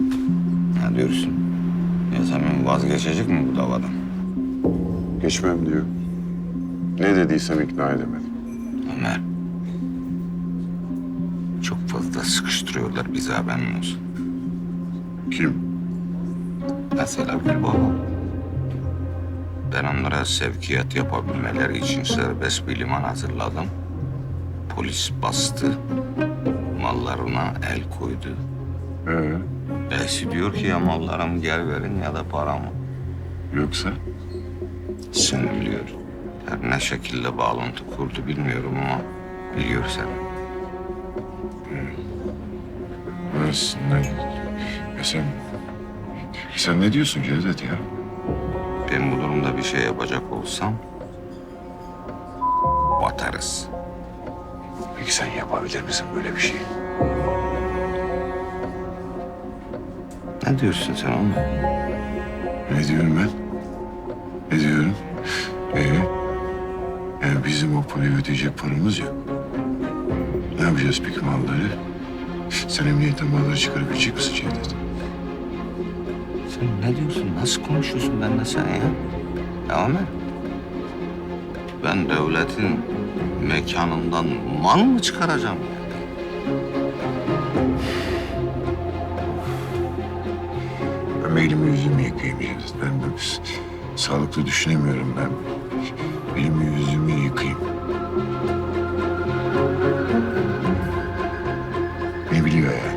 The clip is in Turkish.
Ne diyorsun? Yasemin vazgeçecek mi bu davadan? Geçmem diyor. Ne dediysem ikna edemedim. Ömer. Çok fazla sıkıştırıyorlar bizi haberin olsun. Kim? Mesela Gülbaba. Ben onlara sevkiyat yapabilmeleri için serbest bir liman hazırladım. Polis bastı. Mallarına el koydu. Ee, Esi diyor ki ya mallarımı geri verin ya da paramı. yoksa? Seni biliyor. Her ne şekilde bağlantı kurdu bilmiyorum ama biliyor seni. Aslında... Ya sen... Sen ne diyorsun Cevdet ya? Ben bu durumda bir şey yapacak olsam batarız. Peki sen yapabilir misin böyle bir şey? Ne diyorsun sen oğlum? Ne diyorum ben? Ne diyorum? Ee, yani bizim o parayı ödeyecek paramız yok. Ne yapacağız peki malları? Sen emniyetten malları çıkarabilecek misin Cevdet? Sen ne diyorsun? Nasıl konuşuyorsun benimle sen ya? Ya Ömer. Ben devletin mekanından mal mı çıkaracağım? yüzümü yıkayayım Ben de sağlıklı düşünemiyorum ben. Benim yüzümü yıkayayım. Ne biliyor ya?